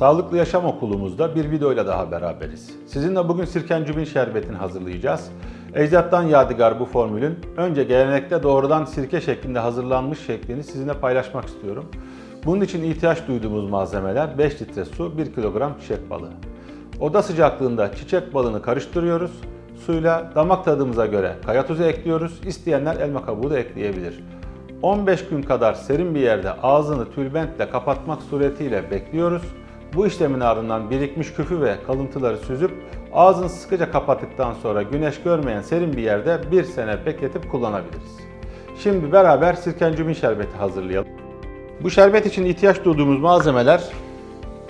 Sağlıklı Yaşam Okulumuzda bir videoyla daha beraberiz. Sizinle bugün sirkencübin şerbetini hazırlayacağız. Ecdattan yadigar bu formülün önce gelenekte doğrudan sirke şeklinde hazırlanmış şeklini sizinle paylaşmak istiyorum. Bunun için ihtiyaç duyduğumuz malzemeler 5 litre su, 1 kilogram çiçek balığı. Oda sıcaklığında çiçek balını karıştırıyoruz. Suyla damak tadımıza göre kaya tuzu ekliyoruz. İsteyenler elma kabuğu da ekleyebilir. 15 gün kadar serin bir yerde ağzını tülbentle kapatmak suretiyle bekliyoruz. Bu işlemin ardından birikmiş küfü ve kalıntıları süzüp ağzını sıkıca kapattıktan sonra güneş görmeyen serin bir yerde bir sene bekletip kullanabiliriz. Şimdi beraber sirkencübin şerbeti hazırlayalım. Bu şerbet için ihtiyaç duyduğumuz malzemeler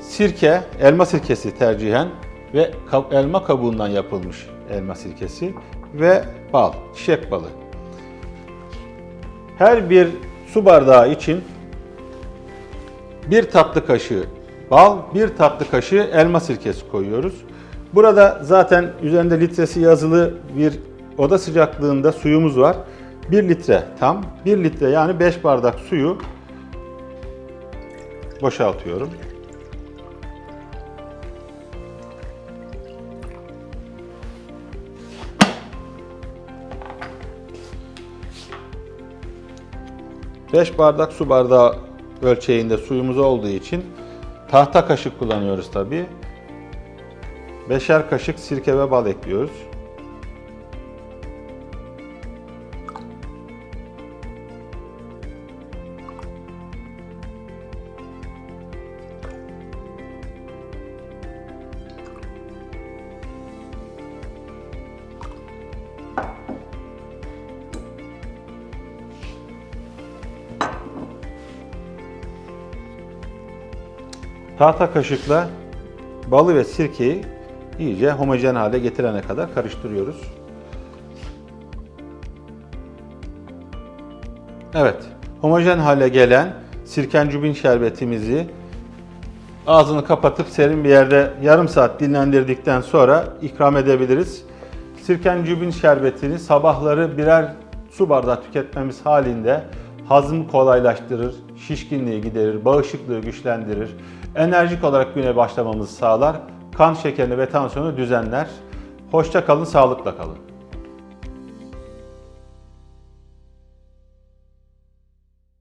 sirke, elma sirkesi tercihen ve elma kabuğundan yapılmış elma sirkesi ve bal, çiçek balı. Her bir su bardağı için bir tatlı kaşığı bal, bir tatlı kaşığı elma sirkesi koyuyoruz. Burada zaten üzerinde litresi yazılı bir oda sıcaklığında suyumuz var. 1 litre tam, 1 litre yani 5 bardak suyu boşaltıyorum. Beş bardak su bardağı ölçeğinde suyumuz olduğu için tahta kaşık kullanıyoruz tabi. Beşer kaşık sirke ve bal ekliyoruz. Tahta kaşıkla balı ve sirkeyi iyice homojen hale getirene kadar karıştırıyoruz. Evet, homojen hale gelen sirkencübin şerbetimizi ağzını kapatıp serin bir yerde yarım saat dinlendirdikten sonra ikram edebiliriz. Sirkencübin şerbetini sabahları birer su bardağı tüketmemiz halinde hazmı kolaylaştırır, şişkinliği giderir, bağışıklığı güçlendirir, enerjik olarak güne başlamamızı sağlar, kan şekerini ve tansiyonu düzenler. Hoşça kalın, sağlıkla kalın.